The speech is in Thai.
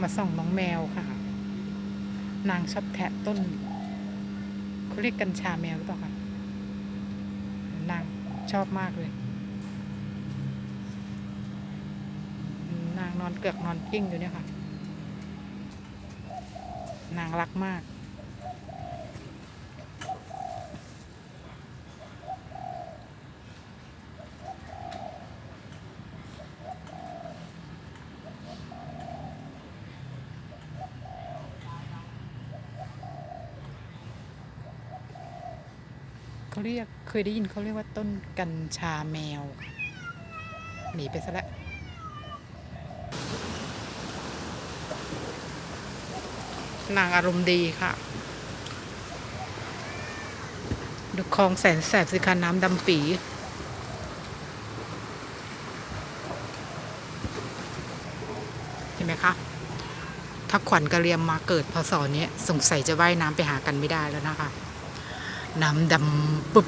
มาส่องน้องแมวค่ะ นางชอบแทะต้นเขาเรียกกัญชาแมวหรือเปล่าคะนางชอบมากเลย นางนอนเกือกนอนกิ้งอยู่เนี่ยค่ะ นางรักมาก เขาเรียกเคยได้ยินเขาเรียกว่าต้นกัญชาแมว หนีไปซะแล้วนางอารมณ์ดีค่ะ ดูคลองแสนแสบสิคะน้ำดำปี เห็นไหมคะ ถ้าขวัญกระเรียมมาเกิดพศนี้สงสัยจะว่ายน้ำไปหากันไม่ได้แล้วนะคะ น้ำดำปุ๊บ